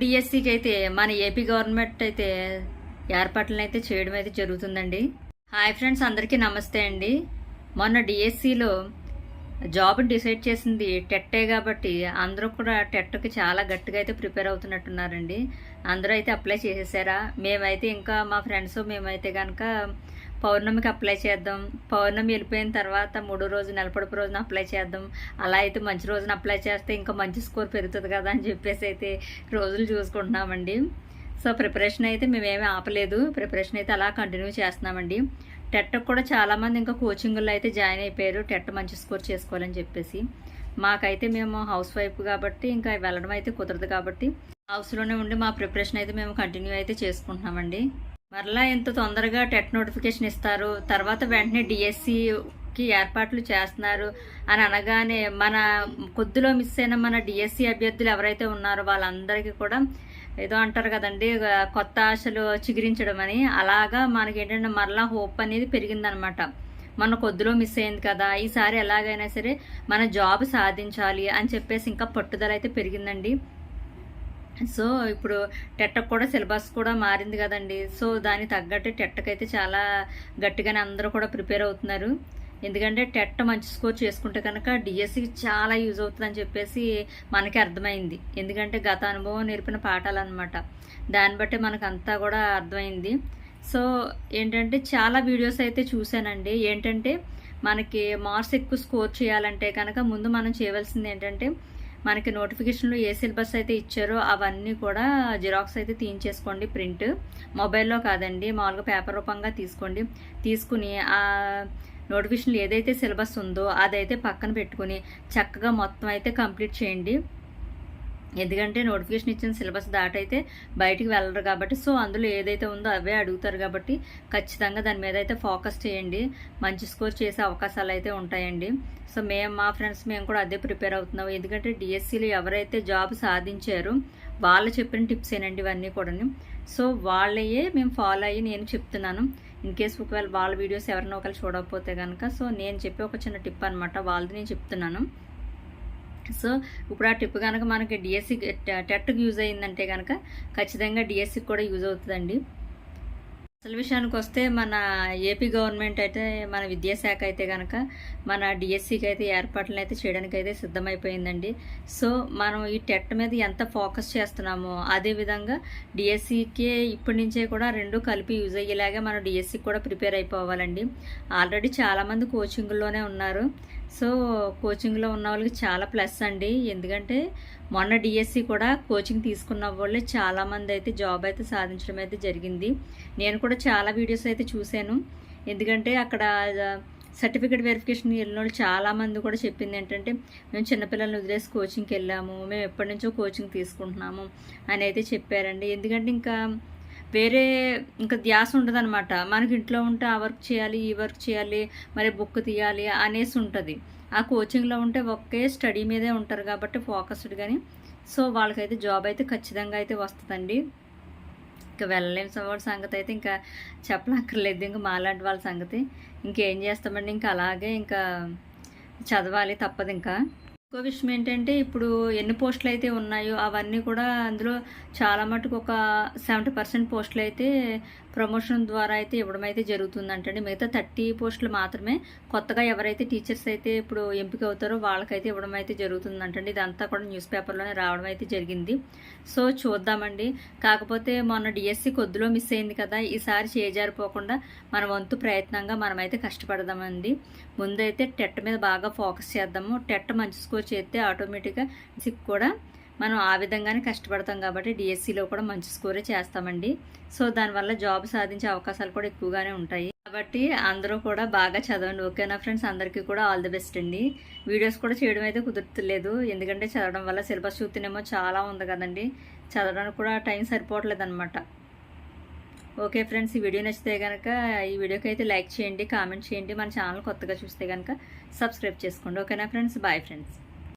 డిఎస్సికి అయితే మన ఏపీ గవర్నమెంట్ అయితే ఏర్పాట్లను అయితే చేయడం అయితే జరుగుతుందండి. హాయ్ ఫ్రెండ్స్ అందరికీ నమస్తే అండి. మొన్న డిఎస్సిలో జాబ్ డిసైడ్ చేసింది టెట్టే కాబట్టి అందరూ కూడా టెట్కి చాలా గట్టిగా అయితే ప్రిపేర్ అవుతున్నట్టున్నారండి. అందరూ అయితే అప్లై చేసేసారా? మేమైతే ఇంకా మా ఫ్రెండ్స్ మేమైతే కనుక పౌర్ణమికి అప్లై చేద్దాం. పౌర్ణమి వెళ్ళిపోయిన తర్వాత మూడో రోజు నెలపడుపు రోజున అప్లై చేద్దాం. అలా అయితే మంచి రోజున అప్లై చేస్తే ఇంకా మంచి స్కోర్ పెరుగుతుంది కదా అని చెప్పేసి అయితే రోజులు చూసుకుంటున్నామండి. సో ప్రిపరేషన్ అయితే మేమేమీ ఆపలేదు. ప్రిపరేషన్ అయితే అలా కంటిన్యూ చేస్తున్నామండి. టెట్ కూడా చాలామంది ఇంకా కోచింగ్లో అయితే జాయిన్ అయిపోయారు. టెట్ మంచి స్కోర్ చేసుకోవాలని చెప్పేసి. మాకైతే మేము హౌస్ వైఫ్ కాబట్టి ఇంకా వెళ్ళడం అయితే కుదరదు కాబట్టి హౌస్లోనే ఉండి మా ప్రిపరేషన్ అయితే మేము కంటిన్యూ అయితే చేసుకుంటున్నామండి. మరలా ఎంత తొందరగా టెట్ నోటిఫికేషన్ ఇస్తారు? తర్వాత వెంటనే డిఎస్సికి ఏర్పాట్లు చేస్తున్నారు అని అనగానే మన కొద్దిలో మిస్ అయిన మన డిఎస్సి అభ్యర్థులు ఎవరైతే ఉన్నారో వాళ్ళందరికీ కూడా ఏదో అంటారు కదండి కొత్త ఆశలు చిగురించడం అని అలాగా మనకి ఏంటంటే మరలా హోప్ అనేది పెరిగిందనమాట. మన కొద్దిలో మిస్ అయింది కదా ఈసారి ఎలాగైనా సరే మన జాబ్ సాధించాలి అని చెప్పేసి ఇంకా పట్టుదల అయితే పెరిగిందండి. సో ఇప్పుడు టెట్టకు కూడా సిలబస్ కూడా మారింది కదండి. సో దానికి తగ్గట్టు టెట్టకైతే చాలా గట్టిగానే అందరూ కూడా ప్రిపేర్ అవుతున్నారు. ఎందుకంటే టెట్ మంచి స్కోర్ చేసుకుంటే కనుక డిఎస్సికి చాలా యూజ్ అవుతుందని చెప్పేసి మనకి అర్థమైంది. ఎందుకంటే గత అనుభవం నేర్పిన పాఠాలు అనమాట దాన్ని బట్టి మనకు అంతా కూడా అర్థమైంది. సో ఏంటంటే చాలా వీడియోస్ అయితే చూశానండి. ఏంటంటే మనకి మార్క్స్ ఎక్కువ స్కోర్ చేయాలంటే కనుక ముందు మనం చేయవలసింది ఏంటంటే మనకి నోటిఫికేషన్లో ఏ సిలబస్ అయితే ఇచ్చారో అవన్నీ కూడా జిరాక్స్ అయితే తీయించేసుకోండి ప్రింట్. మొబైల్లో కాదండి మామూలుగా పేపర్ రూపంగా తీసుకోండి. తీసుకుని ఆ నోటిఫికేషన్లు ఏదైతే సిలబస్ ఉందో అదైతే పక్కన పెట్టుకుని చక్కగా మొత్తం అయితే కంప్లీట్ చేయండి. ఎందుకంటే నోటిఫికేషన్ ఇచ్చిన సిలబస్ దాటైతే బయటికి వెళ్ళరు కాబట్టి సో అందులో ఏదైతే ఉందో అవే అడుగుతారు కాబట్టి ఖచ్చితంగా దాని మీద అయితే ఫోకస్ చేయండి. మంచి స్కోర్ చేసే అవకాశాలు అయితే ఉంటాయండి. సో మేము మా ఫ్రెండ్స్ మేము కూడా అదే ప్రిపేర్ అవుతున్నాం. ఎందుకంటే డిఎస్సీలో ఎవరైతే జాబ్ సాధించారో వాళ్ళు చెప్పిన టిప్స్ ఏనండి ఇవన్నీ కూడా సో వాళ్ళయే మేము ఫాలో అయ్యి నేను చెప్తున్నాను. ఇన్ కేస్ ఒకవేళ వాళ్ళ వీడియోస్ ఎవరినో ఒకరు చూడకపోతే కనుక సో నేను చెప్పే ఒక చిన్న టిప్ అనమాట వాళ్ళది నేను చెప్తున్నాను. సో ఇప్పుడు ఆ టిప్ కనుక మనకి డిఎస్సి టెట్కి యూజ్ అయిందంటే కనుక ఖచ్చితంగా డిఎస్సికి కూడా యూజ్ అవుతుందండి. అసలు విషయానికి వస్తే మన ఏపీ గవర్నమెంట్ అయితే మన విద్యాశాఖ అయితే కనుక మన డిఎస్సికి అయితే ఏర్పాట్లను అయితే చేయడానికి అయితే సిద్ధమైపోయిందండి. సో మనం ఈ టెట్ మీద ఎంత ఫోకస్ చేస్తున్నామో అదేవిధంగా డిఎస్సికి ఇప్పటి నుంచే కూడా రెండు కలిపి యూజ్ అయ్యేలాగా మనం డిఎస్సికి కూడా ప్రిపేర్ అయిపోవాలండి. ఆల్రెడీ చాలామంది కోచింగ్లోనే ఉన్నారు. సో కోచింగ్లో ఉన్న వాళ్ళకి చాలా ప్లస్ అండి. ఎందుకంటే మొన్న డిఎస్సి కూడా కోచింగ్ తీసుకున్న వాళ్ళే చాలామంది అయితే జాబ్ అయితే సాధించడం అయితే జరిగింది. నేను కూడా చాలా వీడియోస్ అయితే చూశాను. ఎందుకంటే అక్కడ సర్టిఫికేట్ వెరిఫికేషన్ వెళ్ళిన వాళ్ళు చాలామంది కూడా చెప్పింది ఏంటంటే మేము చిన్నపిల్లల్ని వదిలేసి కోచింగ్కి వెళ్ళాము. మేము ఎప్పటి నుంచో కోచింగ్ తీసుకుంటున్నాము అని అయితే చెప్పారండి. ఎందుకంటే ఇంకా వేరే ఇంకా ధ్యాస ఉండదన్నమాట. మనకి ఇంట్లో ఉంటే ఆ వర్క్ చేయాలి ఈ వర్క్ చేయాలి మరి బుక్ తీయాలి అనేసి ఉంటుంది. ఆ కోచింగ్లో ఉంటే ఒకే స్టడీ మీదే ఉంటారు కాబట్టి ఫోకస్డ్ కానీ సో వాళ్ళకైతే జాబ్ అయితే ఖచ్చితంగా అయితే వస్తుందండి. ఇంకా వెళ్ళలేని సవాళ్ళ సంగతి అయితే ఇంకా చెప్పనక్కర్లేదు. ఇంకా మాలాంటి వాళ్ళ సంగతి. ఇంకేం చేస్తామండి? ఇంకా అలాగే ఇంకా చదవాలి తప్పదు ఇంకా. ఇంకో విషయం ఏంటంటే ఇప్పుడు ఎన్ని పోస్టులు అయితే ఉన్నాయో అవన్నీ కూడా అందులో చాలా మటుకు ఒక సెవెంటీ పర్సెంట్ పోస్టులు అయితే ప్రమోషన్ ద్వారా అయితే ఇవ్వడం అయితే జరుగుతుందంటండి. మిగతా థర్టీ పోస్టులు మాత్రమే కొత్తగా ఎవరైతే టీచర్స్ అయితే ఇప్పుడు ఎంపిక అవుతారో వాళ్ళకైతే ఇవ్వడం అయితే జరుగుతుందంటండి. ఇదంతా కూడా న్యూస్ పేపర్లోనే రావడం అయితే జరిగింది. సో చూద్దామండి. కాకపోతే మొన్న డిఎస్సి కొద్దిలో మిస్ అయింది కదా. ఈసారి చేజారిపోకుండా మన వంతు ప్రయత్నంగా మనమైతే కష్టపడదామండి. ముందైతే టెట్ మీద బాగా ఫోకస్ చేద్దాము. టెట్ మంచి స్కోర్ చేస్తే ఆటోమేటిక్గా సిక్ కూడా మనం ఆ విధంగానే కష్టపడతాం కాబట్టి డిఎస్సిలో కూడా మంచి స్కోరే చేస్తామండి. సో దానివల్ల జాబ్ సాధించే అవకాశాలు కూడా ఎక్కువగానే ఉంటాయి. కాబట్టి అందరూ కూడా బాగా చదవండి. ఓకేనా ఫ్రెండ్స్? అందరికీ కూడా ఆల్ ది బెస్ట్ అండి. వీడియోస్ కూడా చేయడం అయితే కుదురుతులేదు ఎందుకంటే చదవడం వల్ల సిలబస్ చూస్తేనేమో చాలా ఉంది కదండి. చదవడానికి కూడా టైం సరిపోవట్లేదు అనమాట ఓకే ఫ్రెండ్స్ ఈ వీడియో నచ్చితే కనుక ఈ వీడియోకి అయితే లైక్ చేయండి కామెంట్ చేయండి. మన ఛానల్ కొత్తగా చూస్తే కనుక సబ్స్క్రైబ్ చేసుకోండి. ఓకేనా ఫ్రెండ్స్? Bye friends.